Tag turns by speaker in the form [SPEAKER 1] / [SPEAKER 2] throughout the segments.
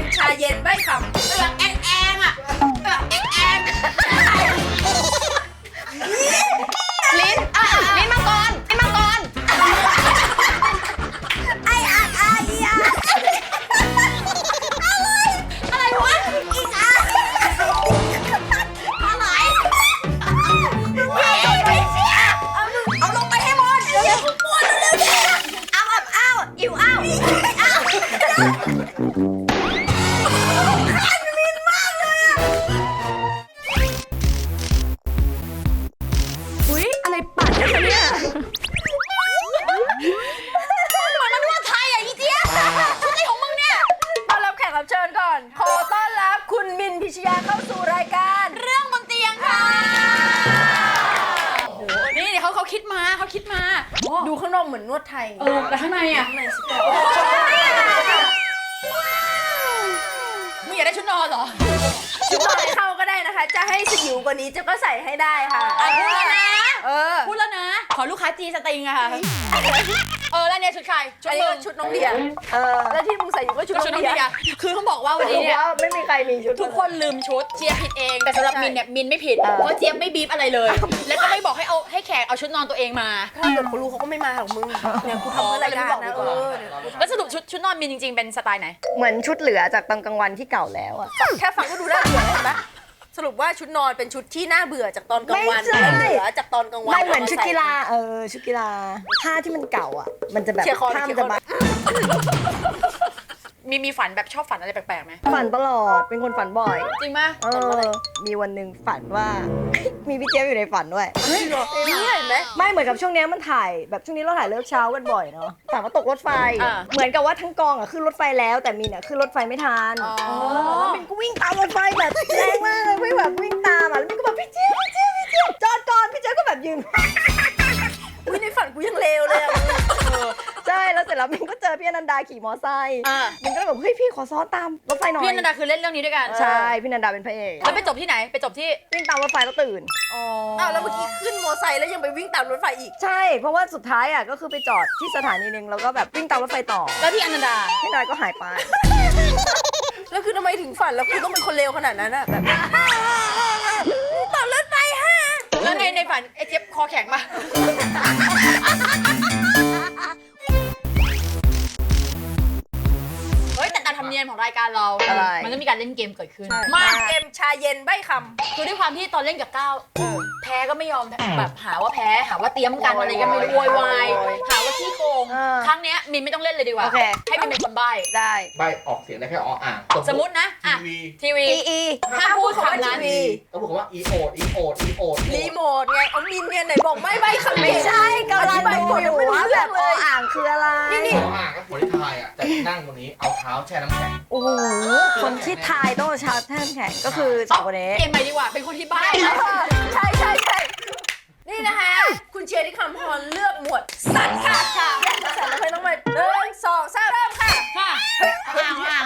[SPEAKER 1] มชาเย็นไม่ขำเอือแองแองอะเอือแองแอง
[SPEAKER 2] ลิ้น
[SPEAKER 1] ให้สยิว
[SPEAKER 2] ก
[SPEAKER 1] ว่านี้เจะก็ใส่ให้ได้ค่ะ
[SPEAKER 2] อะพูดแล้วนะ
[SPEAKER 1] เออ
[SPEAKER 2] พูดแล้วนะ ขอลูกค้าจีสติงอะค่ะ เออ แล้วเนี่ยชุดใคร ชุด
[SPEAKER 1] อัน
[SPEAKER 2] มึ
[SPEAKER 1] นี้
[SPEAKER 2] ง
[SPEAKER 1] ก็ชุดน้องเดียเออแล้วที่มึงใส่อยู่ก็ชุด
[SPEAKER 2] ก็
[SPEAKER 1] น้
[SPEAKER 2] ชุ
[SPEAKER 1] อ
[SPEAKER 2] ดน้องง
[SPEAKER 1] เดีย
[SPEAKER 2] เดียคือเขาบอกว่าวันนี้เนี่ย
[SPEAKER 1] ว่าไม่มีใครมีชุด
[SPEAKER 2] ทุกคนลืมชุดเจี๊ยบผิดเอง แต่สำหรับ
[SPEAKER 1] ใช่
[SPEAKER 2] มินเนี่ยมินไม่ผิด
[SPEAKER 1] เออ
[SPEAKER 2] เพราะเจี๊ยบไม่บีบอะไรเลย แล้วก็ไม่บอกให้เอาให้แขกเอาชุดนอนตัวเองมา
[SPEAKER 1] ถ้าเกิดเขารู้เขาก็ไม่มาหรอกมึงเนี่ยกูทำเพื่อรายการนะเออเนี่ย
[SPEAKER 2] แล้วสรุปชุดชุดนอนมินจริงๆเป็นสไตล์ไหน
[SPEAKER 3] เหมือนชุดเหลือจากตอนกลางวันที่เก่าแล้วอะ
[SPEAKER 1] แค่ฟังก็ดูน่าเบื่อแล้วเห็นไหม สรุปว่าชุดนอนเป็นชุดที่น่าเบื่อจากตอนกลางวัน
[SPEAKER 3] ไม่ใช่
[SPEAKER 1] แล้วเหลือจากตอนกลางวัน
[SPEAKER 3] ไม่เหมือนชุด
[SPEAKER 1] ใส่
[SPEAKER 3] กีฬาเออชุดกีฬาผ้าที่มันเก่าอะ มันจะแบบ
[SPEAKER 1] เชียร์คอ
[SPEAKER 3] ผ้า
[SPEAKER 1] เชี
[SPEAKER 3] มั
[SPEAKER 1] ย
[SPEAKER 3] น
[SPEAKER 1] ร์ค
[SPEAKER 3] จะ
[SPEAKER 1] อ
[SPEAKER 3] มา
[SPEAKER 2] มีมีฝันแบบชอบฝันอะไรแปลกๆไหม
[SPEAKER 3] ฝันตลอด เป็นคนฝันบ่อย
[SPEAKER 2] จริงปะ
[SPEAKER 3] เออ มีวันหนึ่งฝันว่า มีพี่เจี๊ยบอยู่ในฝันด้วย
[SPEAKER 1] นี่เห็นไหม
[SPEAKER 3] ไม่เหมือนกับช่วงเนี้ยมันถ่ายแบบช่วงนี้เราถ่ายเลิกเช้ากันบ่อยเนาะฝันว่าตกรถไฟเหมือนกับว่าทั้งกองอะขึ้นรถไฟแล้วแต่มีเนี่ยขึ้นรถไฟไม่ทัน
[SPEAKER 2] อ๋อ
[SPEAKER 3] แล้วมินก็วิ่งตามรถไฟแบบแรงมากเลยวิ่งแบบวิ่งตามอะแล้วมินก็แบบพี่เจี๊ยบพี่เจี๊ยบพี่เจี๊ยบจอดก่อนพี่เจี๊ยบก็แบบยืน
[SPEAKER 1] อุ้ยในฝันกูยังเลวเลยอะ
[SPEAKER 3] ใช่แล้วเส ร็จแล้วมินก็เจอพี่อนันดาขี่มอไซค์
[SPEAKER 2] อ่า
[SPEAKER 3] มินก็เลยบอกเฮ้ยพี่ขอซ้อนตามรถไฟหน่อย
[SPEAKER 2] พี่อนันดาคือเล่นเรื่องนี้ด้วยกัน
[SPEAKER 3] ใช่พี่อนันดาเป็นพระเอก
[SPEAKER 2] แล้วไปจบที่ไหนไปจบที่
[SPEAKER 3] วิ่งตามรถไฟแล้วตื่น
[SPEAKER 2] อ๋อ
[SPEAKER 1] อ้าวแล้วเมื่อกี้ขึ้นมอไซค์แล้วยังไปวิ่งตามรถไฟอีก
[SPEAKER 3] ใช่ เพราะว่าสุดท้ายอะก็คือไปจอดที่สถานีหนึ่งแล้วก็แบบวิ่งตามรถไฟต่อ
[SPEAKER 2] แล้วที่อนันดา
[SPEAKER 3] พี่นายก็หายไป
[SPEAKER 1] แล้วคือทำไมถึงฝันแล้วกูต้องเป็นคนเลวขนาดนั้นอะแบบตามรถไฟฮะ
[SPEAKER 2] แล้วในในฝันไอ้เจี๊ยบคอแข็งปะ การเรา
[SPEAKER 3] อะไร
[SPEAKER 2] มันก็มีการเล่นเกมเกิดขึ้น
[SPEAKER 1] มา
[SPEAKER 2] มา
[SPEAKER 1] เกมชาเย็นใบค
[SPEAKER 2] คือด้วยความที่ตอนเล่นกับก้าวแพ้ก็ไม่ยอมแบบหาว่าแพ้หาว่าเตรียมกันอะไรก็ไม่รู้โวยวายหาว่าขี้โกง
[SPEAKER 3] เออ
[SPEAKER 2] ครั้งเนี้ยมินไม่ต้องเล่นเลยดีกว่า
[SPEAKER 3] โอเค
[SPEAKER 2] ให้มินเป็นคนใบ้
[SPEAKER 3] ได้
[SPEAKER 4] ใบออกเสียงได้แค่ออ่าง
[SPEAKER 2] สมมตินะอะ
[SPEAKER 4] ทีวี
[SPEAKER 2] ทีวี
[SPEAKER 3] อีอี
[SPEAKER 2] ห้ามพูดคำนั้น
[SPEAKER 4] ต้องพูดคำว่าอีโอดอีโอดอีโอดำ
[SPEAKER 1] รีโมทไงเอามินเนี่ยไหนบอกไม่ใบคำ
[SPEAKER 3] ไม่ใช่กำลัง
[SPEAKER 1] อธิบาย
[SPEAKER 3] ดู
[SPEAKER 1] ก่อน
[SPEAKER 3] อยู่
[SPEAKER 1] ไม่รู้
[SPEAKER 3] ว่า
[SPEAKER 1] เรื่
[SPEAKER 3] แบ
[SPEAKER 1] อง
[SPEAKER 3] บ
[SPEAKER 1] เล
[SPEAKER 3] อยอ่างคืออะไร
[SPEAKER 4] ออ่างก็ นั่งตรงนี้เอาเท้าแช่น้ำแข็ง
[SPEAKER 3] โอ้โห คนที่ทายต้องเอาชาแท่นแข็งก็คือสองคนนี้
[SPEAKER 2] เกมใหม่ดีกว่า เป็นคนที่ใบ้
[SPEAKER 1] ใช่ใช่ใช่นี่นะคะ คุณเชียร์ที่คำพรเลือกหมวดสัตว์ค่ะค่ะสัตว์แล้วใครต้องมาหนึ่งสองสามเริ่มค่ะ
[SPEAKER 2] ค่ะอ่างอ่าง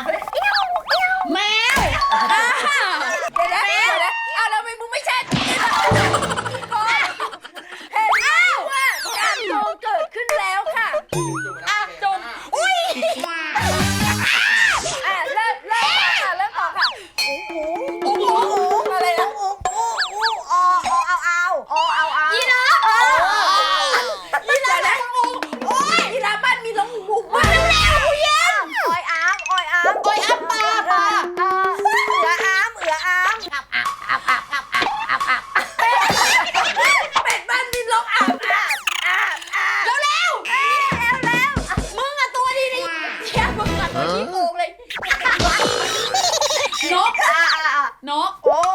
[SPEAKER 2] แมว
[SPEAKER 1] เดี๋ยวนะเดี๋ยวนะเอาแล้วทำไมมึงไม่เช็ดก่อนเห็นไหมว่าการโกงเกิดขึ้นแล้วค่ะ
[SPEAKER 2] น
[SPEAKER 1] ก
[SPEAKER 2] โอ้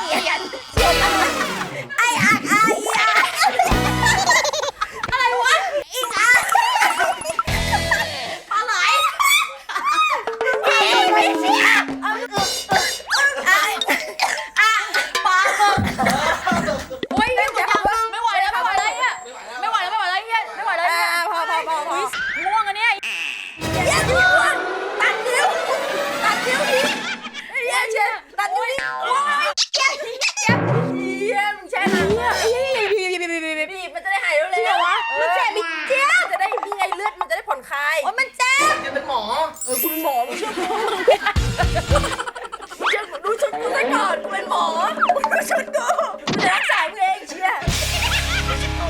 [SPEAKER 3] เกี
[SPEAKER 2] ยน มึ
[SPEAKER 3] งเชื่
[SPEAKER 1] อกูมึงไม่ได้เชื่อกูดูชุดกูซะก่อนกูเป็นหมอดูชุดกูกูจะรักษามึงเองเชี่ยโอ้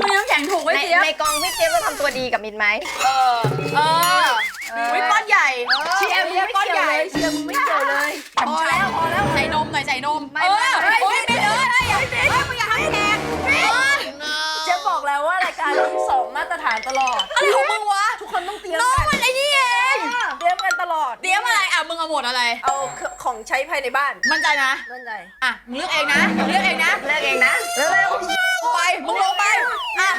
[SPEAKER 2] มีน้ำแข็งถูกไว้
[SPEAKER 3] ใน
[SPEAKER 2] เสีย
[SPEAKER 3] ในกองพี่เจี๊ยบจะทำตัวดีกับมินไหม
[SPEAKER 2] เออเออวิก้อนใหญ่เชียร์
[SPEAKER 1] มึง
[SPEAKER 2] เชียร์
[SPEAKER 1] ไม่
[SPEAKER 2] ก้อน
[SPEAKER 1] เกี่ยว
[SPEAKER 2] ใหญ่
[SPEAKER 1] เลยเชียร์มึงไม่เกี่ยวเลย
[SPEAKER 2] พอแล้วพอแล้วใส่นมหน่อยใส่นม
[SPEAKER 3] ไม่
[SPEAKER 2] เอ
[SPEAKER 3] ไม่
[SPEAKER 2] อา
[SPEAKER 1] ตรฐานตลอด
[SPEAKER 2] อะไรของมึงวะ
[SPEAKER 1] ทุกคนต้องเตรียม
[SPEAKER 2] น้อง
[SPEAKER 1] กัน
[SPEAKER 2] มันไอ้นี่เอง
[SPEAKER 1] เตรียมกันตลอด
[SPEAKER 2] เดี๋ยวอะไรอะมึงเอาหมดอะไร
[SPEAKER 1] เอาของใช้ภายในบ้าน
[SPEAKER 2] มั่นใจนะ
[SPEAKER 1] มั่นใจ
[SPEAKER 2] อะมึงเลือกเองนะเลือกเองนะ
[SPEAKER 3] เลิกเองนะเร็ว
[SPEAKER 2] ไปมึงลงไปอะ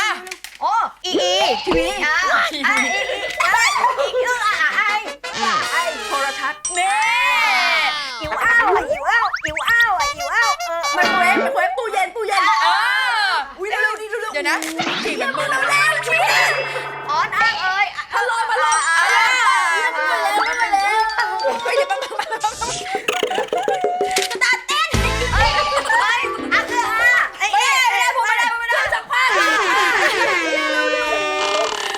[SPEAKER 2] อะ
[SPEAKER 3] ๆโอ้อีอีทีวีอะอะอีอีอะอีอีอะอะไอ
[SPEAKER 1] ไอ้โทรทัศน์
[SPEAKER 2] นี่
[SPEAKER 1] นะ
[SPEAKER 2] ขี่เหมือนมึง
[SPEAKER 1] เร็วๆชี้
[SPEAKER 3] ออนอ้างเอ้ย
[SPEAKER 1] พัดลมพัดลม
[SPEAKER 3] อะ
[SPEAKER 1] อะมาเร็วมาเร็ว
[SPEAKER 2] เฮ้ยเดี๋ยวแป๊บนึงแป๊บนึงแป๊บนึง
[SPEAKER 3] เอ้ยเอ้ยอะคืออะไอ้เอ้ยไม่ได้พูดไม่ได้พูดไม่ได้
[SPEAKER 1] จักผ้า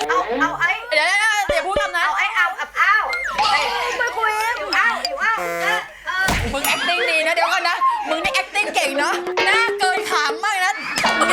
[SPEAKER 3] เอาเอาไอ้
[SPEAKER 2] เดี๋ยวเดี๋ยวเดี๋ยวพูดคำนะ
[SPEAKER 3] เอาไอ้เอาอับอ้าวไอ้ไมโครเวฟอิ๋วอ้าวอิวอ้าวเออ
[SPEAKER 2] มึง acting ดีนะเดี๋ยวก่อนนะมึงนี่ acting เก่งเนาะน้า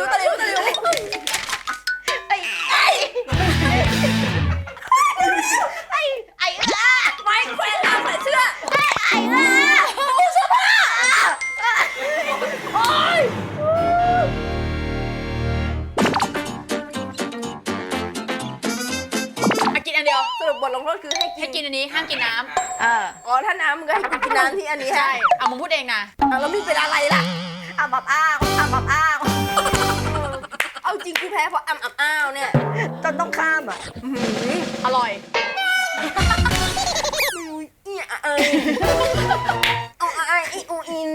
[SPEAKER 1] れたれる。 พ้เพราะอ่ำอ่ำอ้าวเนี่ย
[SPEAKER 3] จนต้องข้ามอะ
[SPEAKER 2] อร่อย
[SPEAKER 1] ไม่รู้อีอะเอยเอาอะไออีอูอิน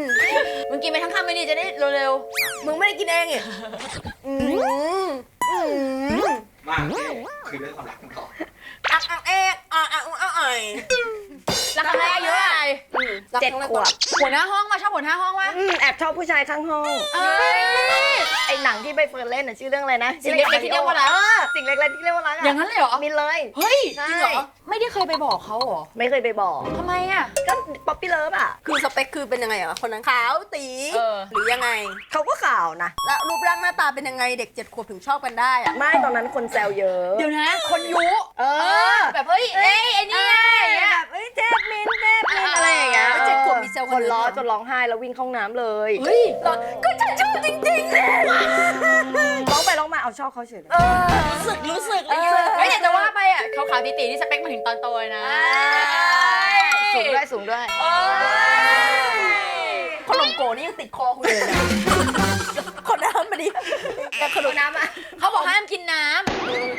[SPEAKER 2] มึงกินไปทั้งคำไม่ดีจะได้เร็ว
[SPEAKER 1] มึงไม่ได้กินเองเหรออืมอืม
[SPEAKER 4] มาคือเรื่องความรักกันต่อ
[SPEAKER 1] อะอะเอ๊ะอะอะอะอะอะ
[SPEAKER 2] ๆราคาแรกเยอะอะไร
[SPEAKER 1] รัก
[SPEAKER 3] เจ็ด
[SPEAKER 1] ทั้งนั้น
[SPEAKER 3] ขวบ
[SPEAKER 2] หัวหน้าห้องมาชอบหัวหน้าห้องวะ
[SPEAKER 3] อืมแอบชอบผู้ชายข้างห้อง
[SPEAKER 2] เอ้ย
[SPEAKER 3] ไอ้หนังที่ใบเฟิร์นเล่นน่ะชื่อเรื่องอะไรนะ
[SPEAKER 2] สิ่งเล็กๆที่เรียกว่ารัก
[SPEAKER 3] ออ สิ่งเล็กๆที่เรียกว่ารักอะ
[SPEAKER 2] อย่างนั้นเลยเหรอ
[SPEAKER 3] มีเลย
[SPEAKER 2] เฮ้ย
[SPEAKER 3] ใช่
[SPEAKER 2] จริงเหรอ ไม่ได้เคยไปบอกเขาเหรอ
[SPEAKER 3] ไม่เคยไปบอก
[SPEAKER 2] ทำไมอะ
[SPEAKER 3] ก็ป๊อปปี้เลิฟอะ
[SPEAKER 1] คือสเปคคือเป็นยังไงอะคนนั้นขาวตี
[SPEAKER 2] เออ
[SPEAKER 1] หรือยังไง
[SPEAKER 3] เขาก็ข่าวนะ
[SPEAKER 1] แล้วรูปร่างหน้าตาเป็นยังไงเด็กเจ็ดขวบถึงชอบกันได้อะ
[SPEAKER 3] ไม่ตอนนั้นคนแซวเยอะ
[SPEAKER 2] เดี๋ยวนะ คนยุ
[SPEAKER 3] เออ
[SPEAKER 2] แบบเฮ้ยเอ้ยไอ้นี่ไงอย่างเงี้ย
[SPEAKER 3] แบบเอ้ยเจ็บมินเจ็บมินอะไรอย่างเงี้ย
[SPEAKER 1] แล้วเจ็ดขวบมีแซว
[SPEAKER 3] ค
[SPEAKER 1] กัน
[SPEAKER 3] น
[SPEAKER 1] เลย
[SPEAKER 3] ล้อ
[SPEAKER 1] เหรอ
[SPEAKER 3] จนร้องไห้แล้ววิ่งเข้าห้องน้ำเลย
[SPEAKER 2] เฮ้ย
[SPEAKER 1] ก็ฉันชอบจริงๆเลย
[SPEAKER 3] ร้องไปร้องมาเอาชอบเขาเฉยเลย
[SPEAKER 1] เออ
[SPEAKER 2] รู้สึกรู้สึก
[SPEAKER 1] เออ
[SPEAKER 2] เฮ้ยแต่จะว่าไปอะขาวๆตีๆนี่สเปคมาถึงตอนโตเลยนะ
[SPEAKER 3] สูงด้วยสูงด้วย
[SPEAKER 2] เอ้ย
[SPEAKER 1] ขนมโกนี่ยังติดคอคุณเลยนะขอน้ำมาดิแต่ขนมน้ำอะ
[SPEAKER 2] เขาบอกห้ามกินน้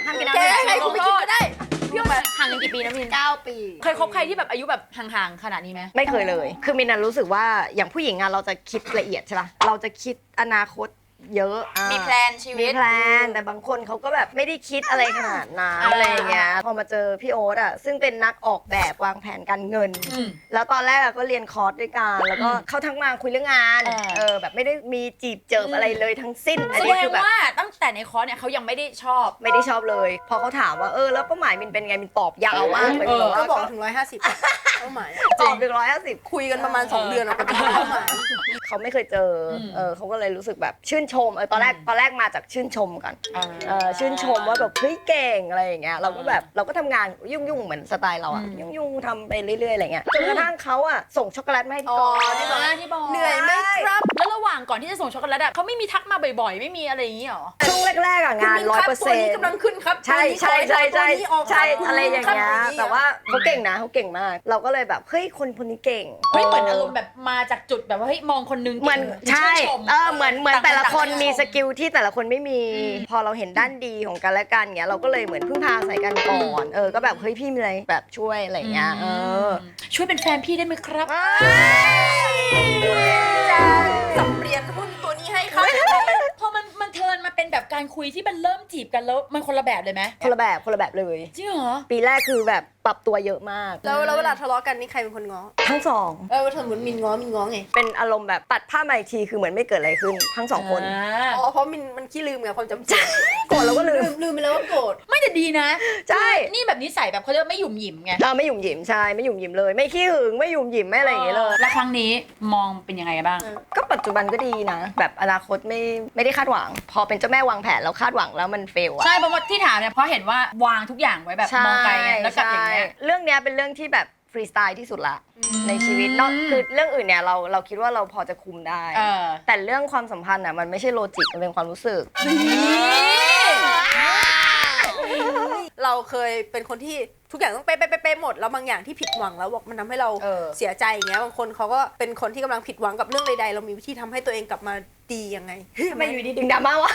[SPEAKER 3] ห้ามกิน
[SPEAKER 1] แก
[SPEAKER 3] น้ำ
[SPEAKER 1] ไงกูไม่กินก็ได้ำ
[SPEAKER 2] พี่ว่าห่างกันกี่ปีนะมิน
[SPEAKER 3] เก้าปี
[SPEAKER 2] เคยคบใครที่แบบอายุแบบห่างๆขนาดนี้ไหม
[SPEAKER 3] ไม่เคยเลย คือมินนะรู้สึกว่าอย่างผู้หญิงอะเราจะคิดละเอียดใช่ป่ะเราจะคิดอนาคต เยอะอะ
[SPEAKER 2] มีแพลนชีวิ
[SPEAKER 3] มี
[SPEAKER 2] ต
[SPEAKER 3] แพลนแต่บางคนเขาก็แบบไม่ได้คิดอะไรขนาดนั้น
[SPEAKER 2] อ่า
[SPEAKER 3] อะไรอย่างเงี้ยพอมาเจอพี่โอ๊ตอะซึ่งเป็นนักออกแบบวางแผนการเงิน
[SPEAKER 2] อืม
[SPEAKER 3] แล้วตอนแรกอะก็เรียนคอร์สด้วยกันแล้วก็
[SPEAKER 2] อืม
[SPEAKER 3] เข้าทั้งมาคุยเรื่องงาน
[SPEAKER 2] เออ
[SPEAKER 3] เออแบบไม่ได้มีจีบเจิบ
[SPEAKER 2] อืม
[SPEAKER 3] อะไรเลยทั้งสิ้นอัน
[SPEAKER 2] แส
[SPEAKER 3] นี้
[SPEAKER 2] ด
[SPEAKER 3] คื
[SPEAKER 2] ง
[SPEAKER 3] อแบบ
[SPEAKER 2] ว่าตั้งแต่ในคอร์สเนี่ยเขายังไม่ได้ชอบ
[SPEAKER 3] ไม่ได้ชอบเลย พอเขาถามว่าเออแล้วเป้าหมายมินเป็นไงมินตอบยาวมากเลย
[SPEAKER 2] เออ
[SPEAKER 3] แต่
[SPEAKER 1] ก็
[SPEAKER 3] ว่า
[SPEAKER 1] บอกถึง150เป้าหมายอะ
[SPEAKER 3] ตอบถึงร้อยห้าสิบ
[SPEAKER 1] คุยกันประมาณ 2 เดือนอะก็เป็นเป้าหมาย
[SPEAKER 3] เขาไม่เคยเจออ
[SPEAKER 2] ม
[SPEAKER 3] เออเขาก็เลยรู้สึกแบบชื่นชมเออตอนแรกตอนแรกมาจากชื่นชมก่อนเออชื่นชมว่าแบบเฮ้ยเก่งอะไรอย่างเงี้ยเราก็แบบเราก็ทำงานยุ่งๆเหมือนสไตล์เราอะ
[SPEAKER 2] อืม
[SPEAKER 3] ยุ่งๆทำไปเรื่อยๆอะไรเงี้ยจนกระทั่งเขาอะส่งช็อกโกแลตมาให้พี่
[SPEAKER 1] อ๋
[SPEAKER 3] ก
[SPEAKER 1] อ
[SPEAKER 3] รณ์
[SPEAKER 2] ที่บอกที่บอก
[SPEAKER 1] เหนื่อยไหมครับ
[SPEAKER 2] แล้วระ หว่างก่อนที่จะส่งช็อกโกแลตอะเขาไม่มีทักมาบ่อยๆ ไม่มีอะไรอย่างงี้หรอ
[SPEAKER 3] ช่วงแรกๆอะงานร้อยเปอร์
[SPEAKER 1] ตั
[SPEAKER 3] เซ็
[SPEAKER 1] วนนี้
[SPEAKER 3] ต์
[SPEAKER 1] กำลังขึ้นครับ
[SPEAKER 3] ใช่ใช่ใช่ใช่
[SPEAKER 1] ตัวนี้ออก
[SPEAKER 3] ใช่
[SPEAKER 1] ครับ
[SPEAKER 3] อะไรอย่างเงี้ย
[SPEAKER 1] ครับ
[SPEAKER 3] แต่ว่าเขาเก่งนะเขาเก่งมาก เราก็เลยแบบเฮ้ยคนคนนี้เก่ง
[SPEAKER 2] เฮ้ยเหมือนอารมณ์แบบมาจากจุดแบบว่าเฮ้ยมองคนนึง
[SPEAKER 3] เหมือน
[SPEAKER 2] ก่ง
[SPEAKER 3] ใช่
[SPEAKER 2] ชื่ชม
[SPEAKER 3] เออเหมือนเหมือนแต่ละคน
[SPEAKER 2] ต่างๆ
[SPEAKER 3] มีสกิลที่แต่ละคนไม่มี
[SPEAKER 2] อืม
[SPEAKER 3] พอเราเห็นด้านดีของกันและกันเงี้ยเราก็เลยเหมือนพึ่งพาใส่กันก่อนเออก็แบบเฮ้ยพี่มีอะไรแบบช่วยอะไรเงี้ยเออ
[SPEAKER 2] ช่วยเป็นแฟนพี่ได้ไหมครับ
[SPEAKER 1] จะสับเปลี่ยนหุ้นตัวนี้ให้ครับ
[SPEAKER 2] พอมันมันเทิร์นมาเป็นแบบการคุยที่มันเริ่มจีบกันแล้วมันคนละแบบเลยไหม
[SPEAKER 3] คนละแบบคนละแบบเลย
[SPEAKER 2] จริงเหรอ
[SPEAKER 3] ปีแรกคือแบบ ปรับตัวเยอะมาก
[SPEAKER 1] แล้วแล้วเวลาทะเลาะกันนี่ใครเป็นคนง้อ
[SPEAKER 3] ทั้งสอง
[SPEAKER 1] เออสมมติมินง้อมินง้อไง
[SPEAKER 3] เป็นอารมณ์แบบตัดผ้าพมาอีกทีคือเหมือนไม่เกิดอะไรขึ้นทั้งสองคน
[SPEAKER 1] อ๋อเพราะมินมันขี้ลืมไงความจำเจ
[SPEAKER 3] โกรธแล้วก็ลื
[SPEAKER 1] ลื
[SPEAKER 3] ม
[SPEAKER 1] มลืมไปแล้วว่าโกรธ
[SPEAKER 2] ไม่แต่ดีนะ
[SPEAKER 3] ใช่
[SPEAKER 2] นี่แบบนิสัยแบบเขาเรียกว่าไม่หยุ่มหยิมไง
[SPEAKER 3] เราไม่หยุ่มหยิมใช่ไม่หยุ่มหยิมเลย ไม่ขี้หึงไม่หยุ่มหยิมไม่อะไรอย่างเงี้ยเลย
[SPEAKER 2] แล้วครั้งนี้มองเป็นยังไงบ้าง
[SPEAKER 3] ก็ปัจจุบันก็ดีนะ แบบอนาคตไม่ไม่ได้คาดหวัง พอเป็นเจ้าแม่วางแผนแล้วคาดหวังแล้วมันเฟลอะ
[SPEAKER 2] ใช่เพราะว่าที่ถามเนี่ยเพราะเห็นว่าวางทุกอย่างไว้แบบมองไกลไงแล้วกลับอย่างเงี้ย
[SPEAKER 3] ใช่เรื่องเนี้ยเป็นเรื่องที่แบบฟรีสไตล์ที่สุดละ
[SPEAKER 1] ม
[SPEAKER 3] ในชีวิตนอกคือเรื่องอื่นเนี่ยเราเราคิดว่าเราพอจะคุมได้
[SPEAKER 2] เออ
[SPEAKER 3] แต่เรื่องความสัมพันธ์อะมันไม่ใช่โลจิกมันเป็นความรู้สึก
[SPEAKER 1] เราเคยเป็นคนที่ทุกอย่างต้องเป๊ะเป๊ะเป๊ะเป๊ะหมดแล้วบางอย่างที่ผิดหวังแล้วบอกมันทำให้เรา
[SPEAKER 3] เออ
[SPEAKER 1] เสียใจอย่างเงี้ยบางคนเขาก็เป็นคนที่กำลังผิดหวังกับเรื่องใดๆ เรามีวิธีทำให้ตัวเองกลับมาดียังไง
[SPEAKER 3] ทำไมอยู่ดีดึงดราม่าวะ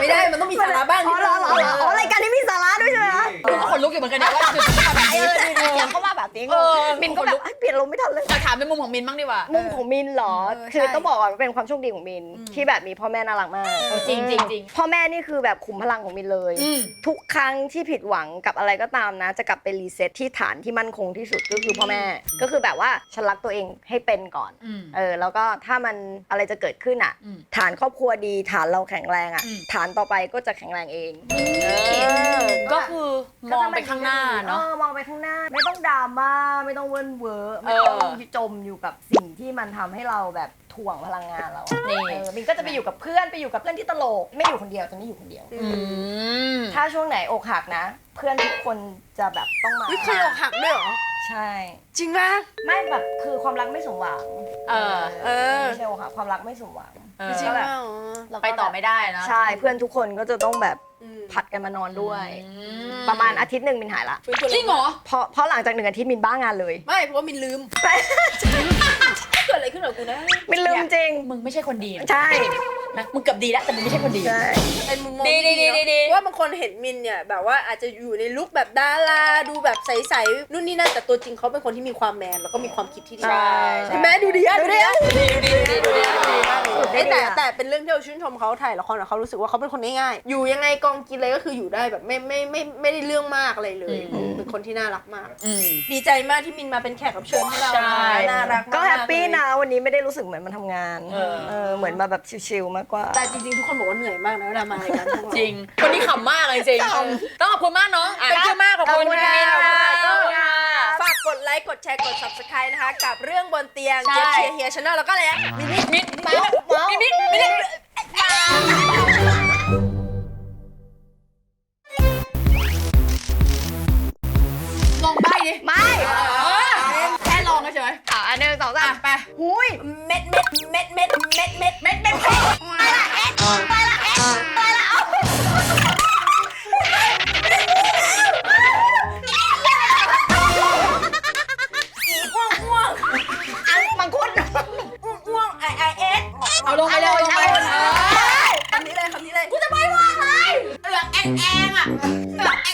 [SPEAKER 1] ไม่ได้มันต้องมีสาระบ้าง
[SPEAKER 3] อ๋อเหรอเหรอเหรออ๋อรายการนี้มีสาระด้วยใช่ไหมคะ
[SPEAKER 2] กูก็ขนลุกอยู่เหมือนกันเนี่ยว่าคือทำแบบ
[SPEAKER 3] เอ
[SPEAKER 2] นี้
[SPEAKER 3] อเดี๋ยวเขาว่าแบบนี้
[SPEAKER 2] เออ
[SPEAKER 3] มินก็แบบเอ้ยเปลี่ยนลมณ์ไม่ทันเลย
[SPEAKER 2] จะถามในมุมของมินบ้างดีกว่า
[SPEAKER 3] มุมของมินเหรอ
[SPEAKER 1] เออ
[SPEAKER 3] คือ
[SPEAKER 1] ใช่
[SPEAKER 3] ต้องบอกก่อนว่าเป็นความโชคดีของมินที่แบบมีพ่อแม่น่ารักมาก
[SPEAKER 2] เออจริงจริงจริง
[SPEAKER 3] พ่อแม่นี่คือแบบขุมพลังของมินเลย
[SPEAKER 2] อืม
[SPEAKER 3] ทุกครั้งที่ผิดหวังกับอะไรก็ตามนะ จะกลับไปรีเซ็ตที่ฐานที่มั่นคงที่สุดก็คือพ่อแม่ ก็คือแบบว่าฉันรักตัวเองให้เป็นก่อน
[SPEAKER 2] อืม
[SPEAKER 3] เออแล้วก็ถ้ามันอะไรจะเกิดขึ้นอะ
[SPEAKER 2] อืม
[SPEAKER 3] ฐานครอบครัวดีฐานเราแข็งแรงอะ
[SPEAKER 2] อืม
[SPEAKER 3] ฐานต่อไปก็จะแข็งแรงเองเออ
[SPEAKER 2] ก็คือมองไปข้างหน้าเนาะ
[SPEAKER 3] ออมองไปข้างหน้า ไม่ต้องดราม่าไม่ต้องเวิร์นเวอร์ไม่
[SPEAKER 2] เออ
[SPEAKER 3] ต้องจมอยู่กับสิ่งที่มันทำให้เราแบบถ่วงพลังงานเราอะ
[SPEAKER 2] นี่
[SPEAKER 3] เออมินก็จะไปอยู่กับเพื่อนไปอยู่กับเพื่อนที่ตลก ไม่อยู่คนเดียวจะไม่อยู่คนเดียว
[SPEAKER 2] อืม
[SPEAKER 3] ถ้าช่วงไหนอกหักนะ เพื่อนทุกคนจะแบบต้องมา
[SPEAKER 1] วิเคยอกหักด้วยเหรอ
[SPEAKER 3] ใช่
[SPEAKER 1] จริงไหม
[SPEAKER 3] ไม่แบบคือความรักไม่สมหวัง
[SPEAKER 2] เออ
[SPEAKER 1] เออ
[SPEAKER 3] ไม่ใช่อกหักความรักไม่สมหวัง
[SPEAKER 2] เออ
[SPEAKER 1] จริง
[SPEAKER 3] แบ
[SPEAKER 1] ไหม
[SPEAKER 3] บ
[SPEAKER 1] อ๋อ
[SPEAKER 3] เราก็
[SPEAKER 2] ไป ต่อไม่ได้นะ
[SPEAKER 3] ใช่เพื่อนทุกคนก็จะต้องแบบ
[SPEAKER 1] อืม
[SPEAKER 3] ผัดกันมานอนด้วย
[SPEAKER 2] อืม
[SPEAKER 3] ประมาณอาทิตย์หนึ่งมินหายละ
[SPEAKER 1] ฟื้นตัว
[SPEAKER 2] จริงเหรอ
[SPEAKER 3] เพราะเพราะหลังจากหนึ่งอาทิตย์มินบ้างานเลย
[SPEAKER 1] ไม่เพราะว่ามินลืม เกิดอะไรขึ้นกับกูนะ
[SPEAKER 3] มินลืมจริง
[SPEAKER 2] มึงไม่ใช่คนดีนะ
[SPEAKER 3] ใช่
[SPEAKER 2] นะมึงเกือบดีแล้วแต่มึงไม่ใช่คนดี
[SPEAKER 3] ใช่
[SPEAKER 1] เป็นมุมมอง
[SPEAKER 2] ดี
[SPEAKER 1] ที่
[SPEAKER 2] ดี
[SPEAKER 1] ดี
[SPEAKER 2] ดีดี
[SPEAKER 1] เนอะว่าบางคนเห็นมินเนี่ยแบบว่าอาจจะอยู่ในลุคแบบดาราดูแบบใสๆนู่นนี่นั่นแต่ตัวจริงเขาเป็นคนที่มีความแมนแล้วก็มีความคิดที่ดี
[SPEAKER 3] ใช่
[SPEAKER 1] ใช่ไหมดูดีอะดูดีอะ
[SPEAKER 2] ดีดีดีดีดี
[SPEAKER 1] ดีมากเลย
[SPEAKER 3] ได้
[SPEAKER 1] เอ้ยแต่
[SPEAKER 3] ดีอะ
[SPEAKER 1] แต่เป็นเรื่องที่เราชื่นชมเขาถ่ายละครอะเขารู้สึกว่าเขาเป็นคนง่ายๆ อยู่ยังไงกองกินอะไรก็คืออยู่ได้แบบไม่ไม่ไม่ไม่ได้เรื่องมากอะไรเลยเป็นคนที่น่ารักมาก
[SPEAKER 2] อืม
[SPEAKER 1] ดีใจมากที่มินมาเป็นแขกรับเชิญให้เรา
[SPEAKER 2] ใช่
[SPEAKER 1] น่ารักมาก
[SPEAKER 3] ก็แฮปปี้
[SPEAKER 1] เลย
[SPEAKER 3] นะวันนี้ไม่ได้รู้สึกเหมือนมาทำงาน
[SPEAKER 2] เออ
[SPEAKER 3] เออเหมือนมาแบบชิลๆมากกว่า
[SPEAKER 1] แต่จริงๆ ทุกคนบอกว่าเหนื่อยมากนะเวลามารายการพวกเรา
[SPEAKER 2] จริง คนนี้ขำมากเลยจริงต้องขอบคุณมากเนาะเป็นชื่อมากขอบคุณ
[SPEAKER 3] ขอบคุณค่ะ
[SPEAKER 2] มินค่ะ
[SPEAKER 3] ขอบคุณค่ะ
[SPEAKER 1] ฝากกดไลค์กดแชร์กด subscribe นะคะ กับเรื่องบนเตียง
[SPEAKER 2] ใช่
[SPEAKER 1] เจี๊ยบเชียร์เฮียชาแนลแล้วก็อะไรอะ
[SPEAKER 2] มินมินมิน
[SPEAKER 3] เมาส์เมาส์
[SPEAKER 2] มินมินมินลองใบดิ
[SPEAKER 3] ไม่
[SPEAKER 2] แค่ลองเฉย
[SPEAKER 3] อะอันหนึ่งสอง
[SPEAKER 2] ๆ
[SPEAKER 3] สา
[SPEAKER 2] อะ
[SPEAKER 3] ม
[SPEAKER 2] ไป
[SPEAKER 3] หุย
[SPEAKER 1] เม็ดเม็ดเม็ดเม็ดเม็ดเม็ดเม็ดเม็ด
[SPEAKER 3] ไปละเอ็ด ไปละเอ็ดไปละเอาอันมังคุด
[SPEAKER 1] อ้วงไอไอเอส
[SPEAKER 2] เอาลงไปเลยลงไปเลย
[SPEAKER 1] คำนี้เลยคำนี้เลย
[SPEAKER 3] กูจะไม่ว่าอะไร
[SPEAKER 2] เอือแองแองอะเอืองแอง